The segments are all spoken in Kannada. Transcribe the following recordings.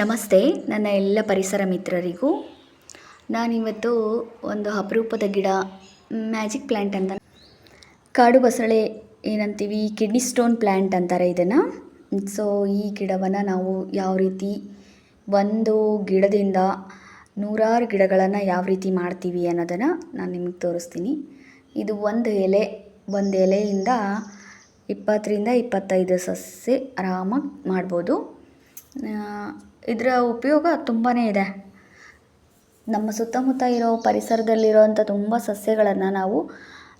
ನಮಸ್ತೆ, ನನ್ನ ಎಲ್ಲ ಪರಿಸರ ಮಿತ್ರರಿಗೂ. ನಾನಿವತ್ತು ಒಂದು ಅಪರೂಪದ ಗಿಡ, ಮ್ಯಾಜಿಕ್ ಪ್ಲ್ಯಾಂಟ್ ಅಂತ. ಕಾಡು ಬಸಳೆ ಏನಂತೀವಿ, ಕಿಡ್ನಿ ಸ್ಟೋನ್ ಪ್ಲ್ಯಾಂಟ್ ಅಂತಾರೆ ಇದನ್ನು. ಸೊ ಈ ಗಿಡವನ್ನು ನಾವು ಯಾವ ರೀತಿ ಒಂದು ಗಿಡದಿಂದ ನೂರಾರು ಗಿಡಗಳನ್ನು ಯಾವ ರೀತಿ ಮಾಡ್ತೀವಿ ಅನ್ನೋದನ್ನು ನಾನು ನಿಮಗೆ ತೋರಿಸ್ತೀನಿ. ಇದು ಒಂದು ಎಲೆ, ಒಂದು ಎಲೆಯಿಂದ ಇಪ್ಪತ್ತರಿಂದ ಇಪ್ಪತ್ತೈದು ಸಸ್ಯ ಆರಾಮಾಗಿ ಮಾಡ್ಬೋದು. ಇದರ ಉಪಯೋಗ ತುಂಬಾ ಇದೆ. ನಮ್ಮ ಸುತ್ತಮುತ್ತ ಇರೋ ಪರಿಸರದಲ್ಲಿರೋವಂಥ ತುಂಬ ಸಸ್ಯಗಳನ್ನು ನಾವು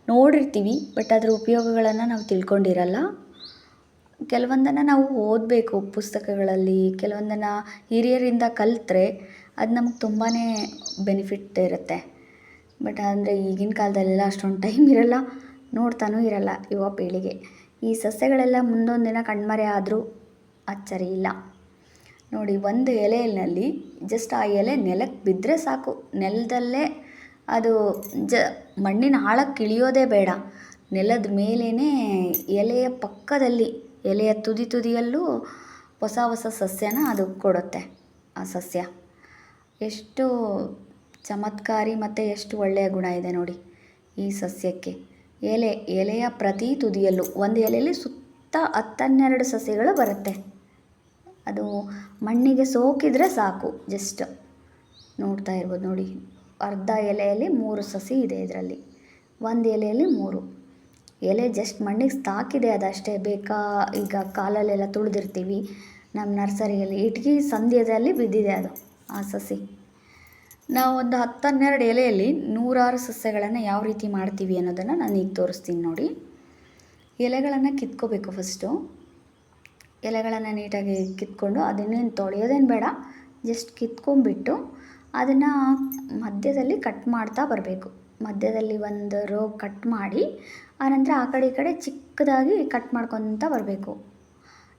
ನೋಡಿರ್ತೀವಿ, ಬಟ್ ಅದರ ಉಪಯೋಗಗಳನ್ನು ನಾವು ತಿಳ್ಕೊಂಡಿರಲ್ಲ. ಕೆಲವೊಂದನ್ನು ನಾವು ಓದಬೇಕು ಪುಸ್ತಕಗಳಲ್ಲಿ, ಕೆಲವೊಂದನ್ನು ಹಿರಿಯರಿಂದ ಕಲಿತ್ರೆ ಅದು ನಮ್ಗೆ ತುಂಬಾ ಬೆನಿಫಿಟ್ ಇರುತ್ತೆ. ಬಟ್ ಅಂದರೆ ಈಗಿನ ಕಾಲದಲ್ಲೆಲ್ಲ ಅಷ್ಟೊಂದು ಟೈಮ್ ಇರಲ್ಲ, ನೋಡ್ತಾನೂ ಇರಲ್ಲ ಯುವ ಪೀಳಿಗೆ. ಈ ಸಸ್ಯಗಳೆಲ್ಲ ಮುಂದೊಂದು ದಿನ ಕಣ್ಮರೆ ಆದರೂ ಅಚ್ಚರಿ ಇಲ್ಲ. ನೋಡಿ, ಒಂದು ಎಲೆಯಲ್ಲಿ ಜಸ್ಟ್ ಆ ಎಲೆ ನೆಲಕ್ಕೆ ಬಿದ್ದರೆ ಸಾಕು. ನೆಲದಲ್ಲೇ ಅದು ಜ, ಮಣ್ಣಿನ ಆಳಕ್ಕೆ ಇಳಿಯೋದೇ ಬೇಡ. ನೆಲದ ಮೇಲೇ ಎಲೆಯ ಪಕ್ಕದಲ್ಲಿ, ಎಲೆಯ ತುದಿ ತುದಿಯಲ್ಲೂ ಹೊಸ ಹೊಸ ಸಸ್ಯನ ಅದು ಕೊಡುತ್ತೆ, ಆ ಸಸ್ಯ. ಎಷ್ಟು ಚಮತ್ಕಾರಿ ಮತ್ತು ಎಷ್ಟು ಒಳ್ಳೆಯ ಗುಣ ಇದೆ ನೋಡಿ ಈ ಸಸ್ಯಕ್ಕೆ. ಎಲೆ, ಎಲೆಯ ಪ್ರತಿ ತುದಿಯಲ್ಲೂ, ಒಂದು ಎಲೆಯಲ್ಲಿ ಸುತ್ತ ಹತ್ತನ್ನೆರಡು ಸಸ್ಯಗಳು ಬರುತ್ತೆ. ಅದು ಮಣ್ಣಿಗೆ ಸೋಕಿದರೆ ಸಾಕು ಜಸ್ಟ್ ನೋಡ್ತಾ ಇರ್ಬೋದು ನೋಡಿ. ಅರ್ಧ ಎಲೆಯಲ್ಲಿ ಮೂರು ಸಸಿ ಇದೆ ಇದರಲ್ಲಿ. ಒಂದು ಎಲೆಯಲ್ಲಿ ಮೂರು. ಎಲೆ ಜಸ್ಟ್ ಮಣ್ಣಿಗೆ ತಾಕಿದೆ ಅದಷ್ಟೇ. ಬೇಕಾ ಈಗ ಕಾಲಲ್ಲೆಲ್ಲ ತುಳಿದಿರ್ತೀವಿ. ನಮ್ಮ ನರ್ಸರಿಯಲ್ಲಿ ಇಟ್ಗಿ ಸಂಧ್ಯದಲ್ಲಿ ಬಿದ್ದಿದೆ ಅದು, ಆ ಸಸಿ. ನಾವು ಒಂದು ಹತ್ತನ್ನೆರಡು ಎಲೆಯಲ್ಲಿ ನೂರಾರು ಸಸ್ಯಗಳನ್ನು ಯಾವ ರೀತಿ ಮಾಡ್ತೀವಿ ಅನ್ನೋದನ್ನು ನಾನು ಈಗ ತೋರಿಸ್ತೀನಿ ನೋಡಿ. ಎಲೆಗಳನ್ನು ಕಿತ್ಕೋಬೇಕು ಫಸ್ಟು ಎಲೆಗಳನ್ನು ನೀಟಾಗಿ ಕಿತ್ಕೊಂಡು ಅದನ್ನೇನು ತೊಳೆಯೋದೇನು ಬೇಡ, ಜಸ್ಟ್ ಕಿತ್ಕೊಂಡ್ಬಿಟ್ಟು ಅದನ್ನು ಮಧ್ಯದಲ್ಲಿ ಕಟ್ ಮಾಡ್ತಾ ಬರಬೇಕು. ಮಧ್ಯದಲ್ಲಿ ಒಂದು ರೋ ಕಟ್ ಮಾಡಿ, ಆನಂತರ ಆ ಕಡೆ ಈ ಕಡೆ ಚಿಕ್ಕದಾಗಿ ಕಟ್ ಮಾಡ್ಕೊತ ಬರಬೇಕು.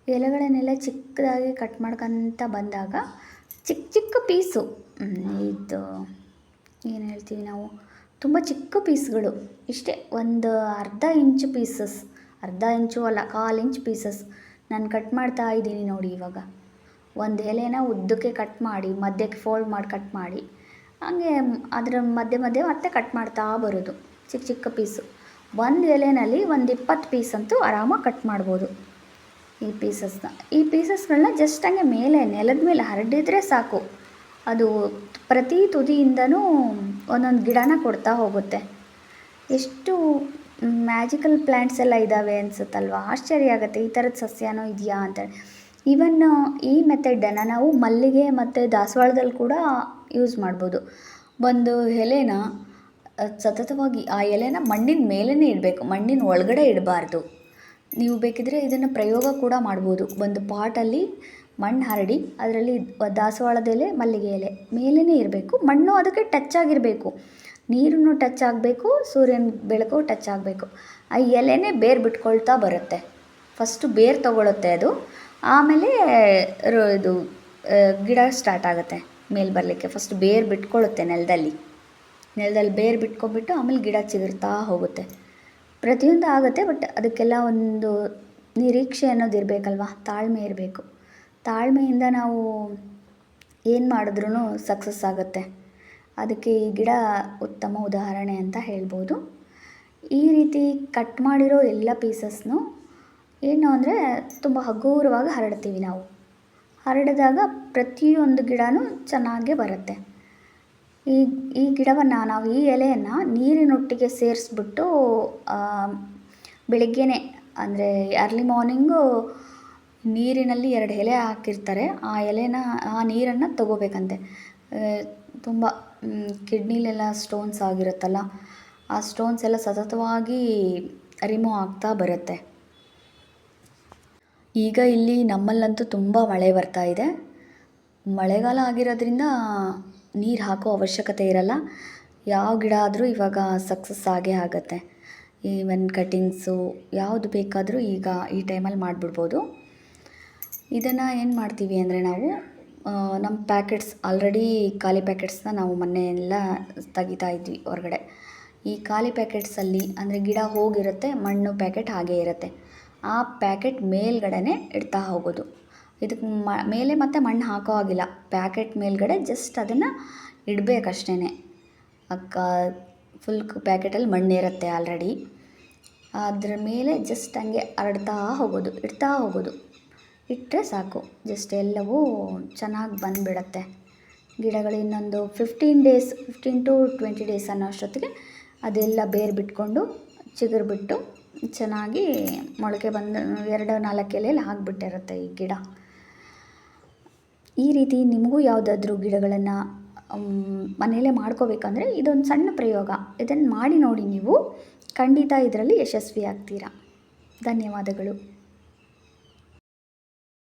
ಎಲೆಗಳನ್ನೆಲ್ಲ ಚಿಕ್ಕದಾಗಿ ಕಟ್ ಮಾಡ್ಕೊತ ಬಂದಾಗ ಚಿಕ್ಕ ಚಿಕ್ಕ ಪೀಸು ಇದು ಏನು ಹೇಳ್ತೀವಿ ನಾವು, ತುಂಬ ಚಿಕ್ಕ ಪೀಸ್ಗಳು, ಇಷ್ಟೇ ಒಂದು ಅರ್ಧ ಇಂಚು ಪೀಸಸ್, ಅರ್ಧ ಇಂಚು ಅಲ್ಲ, ಕಾಲು ಇಂಚ್ ಪೀಸಸ್ ನಾನು ಕಟ್ ಮಾಡ್ತಾ ಇದ್ದೀನಿ ನೋಡಿ ಇವಾಗ. ಒಂದು ಎಲೆನ ಉದ್ದಕ್ಕೆ ಕಟ್ ಮಾಡಿ, ಮಧ್ಯಕ್ಕೆ ಫೋಲ್ಡ್ ಮಾಡಿ ಕಟ್ ಮಾಡಿ. ಹಾಗೆ ಅದರ ಮಧ್ಯೆ ಮಧ್ಯೆ ಮತ್ತೆ ಕಟ್ ಮಾಡ್ತಾ ಬರೋದು, ಚಿಕ್ಕ ಚಿಕ್ಕ ಪೀಸು ಒಂದು ಎಲೆನಲ್ಲಿ ಒಂದು ಇಪ್ಪತ್ತು ಪೀಸ್ ಅಂತೂ ಆರಾಮಾಗಿ ಕಟ್ ಮಾಡ್ಬೋದು. ಈ ಪೀಸಸ್ನ ಈ ಪೀಸಸ್ಗಳನ್ನ ಜಸ್ಟ್ ಹಂಗೆ ಮೇಲೆ, ನೆಲದ ಮೇಲೆ ಹರಡಿದ್ರೆ ಸಾಕು. ಅದು ಪ್ರತಿ ತುದಿಯಿಂದನೂ ಒಂದೊಂದು ಗಿಡನ ಕೊಡ್ತಾ ಹೋಗುತ್ತೆ. ಎಷ್ಟು ಮ್ಯಾಜಿಕಲ್ ಪ್ಲ್ಯಾಂಟ್ಸ್ ಎಲ್ಲ ಇದ್ದಾವೆ ಅನಿಸುತ್ತಲ್ವಾ? ಆಶ್ಚರ್ಯ ಆಗುತ್ತೆ ಈ ಥರದ ಸಸ್ಯನೂ ಇದೆಯಾ ಅಂತೇಳಿ ಈವನ್ ಈ ಮೆಥಡನ್ನು ನಾವು ಮಲ್ಲಿಗೆ ಮತ್ತು ದಾಸವಾಳದಲ್ಲಿ ಕೂಡ ಯೂಸ್ ಮಾಡ್ಬೋದು. ಒಂದು ಎಲೆನ ಸತತವಾಗಿ ಆ ಎಲೆನ ಮಣ್ಣಿನ ಮೇಲೇ ಇಡಬೇಕು, ಮಣ್ಣಿನ ಒಳಗಡೆ ಇಡಬಾರ್ದು. ನೀವು ಬೇಕಿದ್ರೆ ಇದನ್ನು ಪ್ರಯೋಗ ಕೂಡ ಮಾಡ್ಬೋದು. ಒಂದು ಪಾಟಲ್ಲಿ ಮಣ್ಣು ಹರಡಿ, ಅದರಲ್ಲಿ ದಾಸವಾಳದ ಎಲೆ, ಮಲ್ಲಿಗೆ ಎಲೆ ಮೇಲೇ ಇರಬೇಕು. ಮಣ್ಣು ಅದಕ್ಕೆ ಟಚ್ ಆಗಿರಬೇಕು. ನೀರನ್ನು ಟಚ್ ಆಗಬೇಕು, ಸೂರ್ಯನ ಬೆಳಕು ಟಚ್ ಆಗಬೇಕು. ಆ ಎಲೆನೇ ಬೇರು ಬಿಟ್ಕೊಳ್ತಾ ಬರುತ್ತೆ. ಫಸ್ಟು ಬೇರು ತೊಗೊಳುತ್ತೆ ಅದು. ಆಮೇಲೆ ಇದು ಗಿಡ ಸ್ಟಾರ್ಟ್ ಆಗುತ್ತೆ ಮೇಲೆ ಬರಲಿಕ್ಕೆ. ಫಸ್ಟ್ ಬೇರು ಬಿಟ್ಕೊಳ್ಳುತ್ತೆ ನೆಲದಲ್ಲಿ. ನೆಲದಲ್ಲಿ ಬೇರು ಬಿಟ್ಕೊಂಡ್ಬಿಟ್ಟು ಆಮೇಲೆ ಗಿಡ ಚಿಗುರ್ತಾ ಹೋಗುತ್ತೆ. ಪ್ರತಿಯೊಂದು ಆಗುತ್ತೆ ಬಟ್ ಅದಕ್ಕೆಲ್ಲ ಒಂದು ನಿರೀಕ್ಷೆ ಅನ್ನೋದು ಇರಬೇಕಲ್ವಾ? ತಾಳ್ಮೆ ಇರಬೇಕು. ತಾಳ್ಮೆಯಿಂದ ನಾವು ಏನು ಮಾಡಿದ್ರೂ ಸಕ್ಸಸ್ ಆಗುತ್ತೆ. ಅದಕ್ಕೆ ಈ ಗಿಡ ಉತ್ತಮ ಉದಾಹರಣೆ ಅಂತ ಹೇಳ್ಬೋದು. ಈ ರೀತಿ ಕಟ್ ಮಾಡಿರೋ ಎಲ್ಲ ಪೀಸಸ್ನು ಏನು ಅಂದರೆ ತುಂಬ ಹಗುರವಾಗಿ ಹರಡ್ತೀವಿ ನಾವು. ಹರಡಿದಾಗ ಪ್ರತಿಯೊಂದು ಗಿಡವೂ ಚೆನ್ನಾಗೇ ಬರುತ್ತೆ. ಈ ಈ ಗಿಡವನ್ನು ನಾವು ಈ ಎಲೆಯನ್ನು ನೀರಿನೊಟ್ಟಿಗೆ ಸೇರಿಸ್ಬಿಟ್ಟು ಬೆಳಿಗ್ಗೆನೆ ಅಂದರೆ ಅರ್ಲಿ ಮಾರ್ನಿಂಗು ನೀರಿನಲ್ಲಿ ಎರಡು ಎಲೆ ಹಾಕಿರ್ತಾರೆ. ಆ ಎಲೆನ, ಆ ನೀರನ್ನು ತಗೋಬೇಕಂತೆ. ತುಂಬ ಕಿಡ್ನಿಲೆಲ್ಲ ಸ್ಟೋನ್ಸ್ ಆಗಿರುತ್ತಲ್ಲ, ಆ ಸ್ಟೋನ್ಸ್ ಎಲ್ಲ ಸತತವಾಗಿ ರಿಮೂವ್ ಆಗ್ತಾ ಬರುತ್ತೆ. ಈಗ ಇಲ್ಲಿ ನಮ್ಮಲ್ಲಂತೂ ತುಂಬ ಮಳೆ ಬರ್ತಾ ಇದೆ. ಮಳೆಗಾಲ ಆಗಿರೋದ್ರಿಂದ ನೀರು ಹಾಕೋ ಅವಶ್ಯಕತೆ ಇರಲ್ಲ. ಯಾವ ಗಿಡ ಆದರೂ ಇವಾಗ ಸಕ್ಸಸ್ ಆಗೇ ಆಗುತ್ತೆ. ಈವನ್ ಕಟಿಂಗ್ಸು ಯಾವುದು ಬೇಕಾದರೂ ಈಗ ಈ ಟೈಮಲ್ಲಿ ಮಾಡಿಬಿಡ್ಬೋದು. ಇದನ್ನು ಏನು ಮಾಡ್ತೀವಿ ಅಂದರೆ ನಾವು ನಮ್ಮ ಪ್ಯಾಕೆಟ್ಸ್ ಆಲ್ರೆಡಿ ಖಾಲಿ ಪ್ಯಾಕೆಟ್ಸ್ನ ನಾವು ಮೊನ್ನೆ ಎಲ್ಲ ತೆಗಿತಾ ಇದ್ವಿ ಹೊರಗಡೆ. ಈ ಖಾಲಿ ಪ್ಯಾಕೆಟ್ಸಲ್ಲಿ ಅಂದರೆ ಗಿಡ ಹೋಗಿರುತ್ತೆ, ಮಣ್ಣು ಪ್ಯಾಕೆಟ್ ಹಾಗೇ ಇರುತ್ತೆ. ಆ ಪ್ಯಾಕೆಟ್ ಮೇಲ್ಗಡೆನೇ ಇಡ್ತಾ ಹೋಗೋದು. ಇದಕ್ಕೆ ಮ, ಮೇಲೆ ಮತ್ತೆ ಮಣ್ಣು ಹಾಕೋ ಹಾಗಿಲ್ಲ. ಪ್ಯಾಕೆಟ್ ಮೇಲ್ಗಡೆ ಜಸ್ಟ್ ಅದನ್ನು ಇಡಬೇಕಷ್ಟೇ ಅಕ್ಕ ಫುಲ್ ಪ್ಯಾಕೆಟಲ್ಲಿ ಮಣ್ಣಿರುತ್ತೆ ಆಲ್ರೆಡಿ. ಅದರ ಮೇಲೆ ಜಸ್ಟ್ ಹಂಗೆ ಹರಡ್ತಾ ಹೋಗೋದು, ಇಡ್ತಾ ಹೋಗೋದು. ಇಟ್ಟರೆ ಸಾಕು. ಜಸ್ಟ್ ಎಲ್ಲವೂ ಚೆನ್ನಾಗಿ ಬಂದುಬಿಡತ್ತೆ. ಗಿಡಗಳು ಇನ್ನೊಂದು fifteen days fifteen to twenty days ಅನ್ನೋ ಅಷ್ಟೊತ್ತಿಗೆ ಅದೆಲ್ಲ ಬೇರು ಬಿಟ್ಕೊಂಡು ಚಿಗುರು ಬಿಟ್ಟು ಚೆನ್ನಾಗಿ ಮೊಳಕೆ ಬಂದು ಎರಡು ನಾಲ್ಕು ಎಲೆಯಲ್ಲಿ ಹಾಕ್ಬಿಟ್ಟಿರುತ್ತೆ ಈ ಗಿಡ. ಈ ರೀತಿ ನಿಮಗೂ ಯಾವುದಾದ್ರೂ ಗಿಡಗಳನ್ನು ಮನೆಯಲ್ಲೇ ಮಾಡ್ಕೋಬೇಕಂದ್ರೆ ಇದೊಂದು ಸಣ್ಣ ಪ್ರಯೋಗ. ಇದನ್ನು ಮಾಡಿ ನೋಡಿ ನೀವು. ಖಂಡಿತ ಇದರಲ್ಲಿ ಯಶಸ್ವಿ ಆಗ್ತೀರಾ ಧನ್ಯವಾದಗಳು.